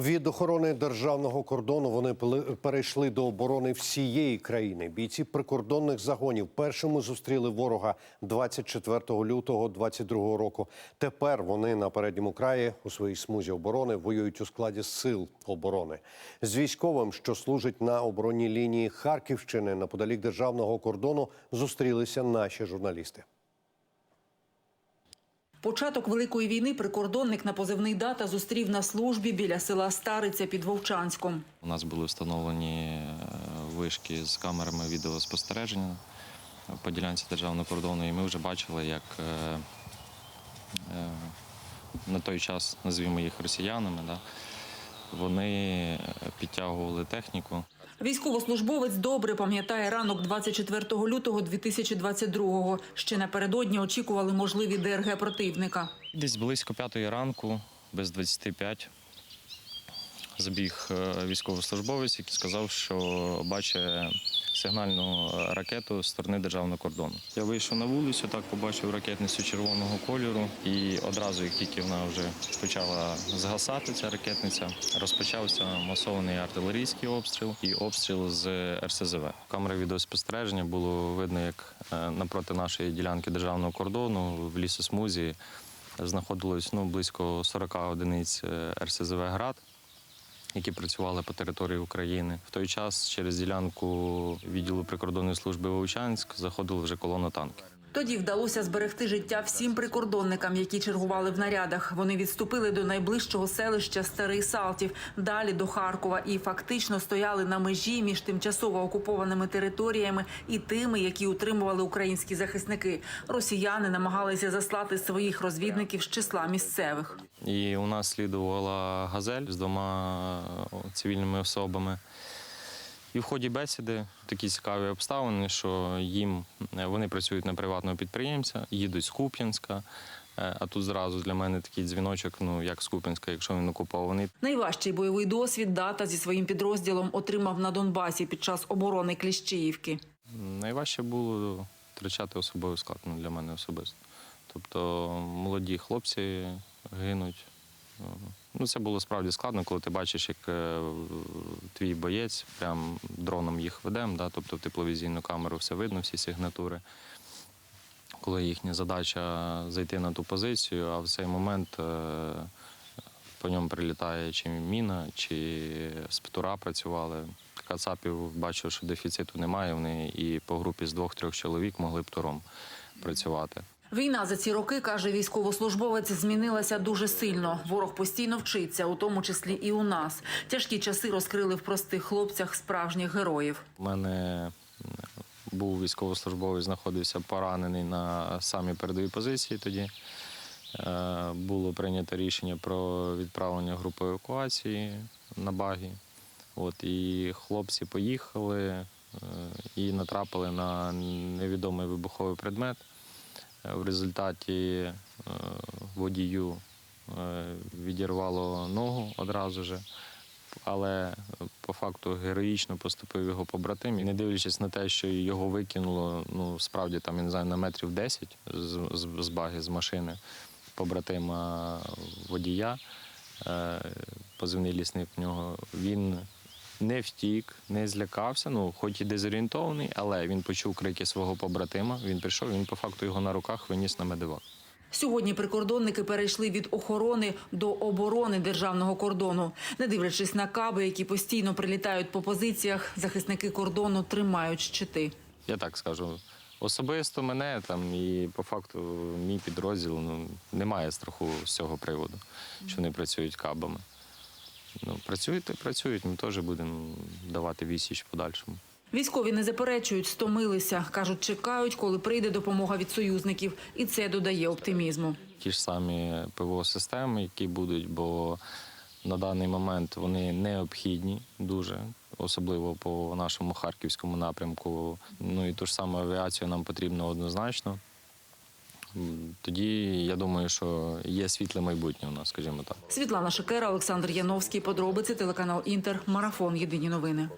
Від охорони державного кордону вони перейшли до оборони всієї країни. Бійці прикордонних загонів першими зустріли ворога 24 лютого 22 року. Тепер вони на передньому краї у своїй смузі оборони воюють у складі сил оборони з військовим, що служить на оборонній лінії Харківщини неподалік державного кордону. Зустрілися наші журналісти. Початок великої війни прикордонник на позивний дата зустрів на службі біля села Стариця під Вовчанськом. У нас були встановлені е, вишки з камерами відеоспостереження по ділянці державного кордону, і ми вже бачили, як е, е, на той час, назвімо їх росіянами, да, вони підтягували техніку. Військовослужбовець добре пам'ятає ранок 24 лютого 2022-го. Ще напередодні очікували можливі ДРГ противника. Десь близько п'ятої ранку, без 25, забіг е, військовослужбовець, який сказав, що бачить сигнальну ракету з сторони державного кордону. Я вийшов на вулицю, так побачив ракетницю червоного кольору, і одразу, як тільки вона вже почала згасати, ця ракетниця, розпочався масований артилерійський обстріл і обстріл з РСЗВ. Камери відеоспостереження було видно, як е, напроти нашої ділянки державного кордону в лісосмузі знаходилось ну, близько 40 одиниць е, РСЗВ «Град», які працювали по території України. В той час через ділянку відділу прикордонної служби Вовчанськ заходила вже колона танків. Тоді вдалося зберегти життя всім прикордонникам, які чергували в нарядах. Вони відступили до найближчого селища Старий Салтів, далі до Харкова, і фактично стояли на межі між тимчасово окупованими територіями і тими, які утримували українські захисники. Росіяни намагалися заслати своїх розвідників з числа місцевих. І у нас слідувала газель з двома цивільними особами. І в ході бесіди такі цікаві обставини, що їм е, вони працюють на приватного підприємця, їдуть з Куп'янська. Е, А тут зразу для мене такий дзвіночок, ну як з Куп'янська, якщо він окупований. Найважчий бойовий досвід дата зі своїм підрозділом отримав на Донбасі під час оборони Кліщіївки. Найважче було втрачати особовий склад ну, для мене особисто. Тобто молоді хлопці гинуть. Ну, це було справді складно, коли ти бачиш, як е, твій боєць прям дроном їх ведемо, да, тобто в тепловізійну камеру все видно, всі сигнатури. Коли їхня задача зайти на ту позицію, а в цей момент е, по ньому прилітає чи міна, чи спектура працювали. Кацапів бачив, що дефіциту немає. Вони і по групі з двох-трьох чоловік могли б туром працювати. Війна за ці роки, каже військовослужбовець, змінилася дуже сильно. Ворог постійно вчиться, у тому числі і у нас. Тяжкі часи розкрили в простих хлопцях справжніх героїв. У мене був військовослужбовець, знаходився поранений на самій передовій позиції тоді. Е, Було прийнято рішення про відправлення групи евакуації на багі. От, і хлопці поїхали е, і натрапили на невідомий вибуховий предмет. Е, В результаті е, водію е, відірвало ногу одразу же. Але по факту героїчно поступив його побратим. І не дивлячись на те, що його викинуло, ну справді там я не знаю, на метрів 10 з, з, з баги з машини побратима водія, позивний лісник в нього. Він не втік, не злякався, ну хоч і дезорієнтований, але він почув крики свого побратима. Він прийшов, він по факту його на руках виніс на медивак. Сьогодні прикордонники перейшли від охорони до оборони державного кордону. Не дивлячись на каби, які постійно прилітають по позиціях, захисники кордону тримають щити. Я так скажу. Особисто мене там і по факту мій підрозділ ну, немає страху з цього приводу, що вони працюють кабами. Ну, працюють працюють, ми теж будемо давати відсіч подальшому. Військові не заперечують, стомилися. Кажуть, чекають, коли прийде допомога від союзників. І це додає оптимізму. Ті ж самі ПВО-системи, які будуть, бо на даний момент вони необхідні дуже, особливо по нашому харківському напрямку. Ну і ту ж саму авіацію нам потрібно однозначно. Тоді я думаю, що є світле майбутнє у нас, скажімо так. Світлана Шикера, Олександр Яновський. Подробиці телеканал Інтер. Марафон. Єдині новини.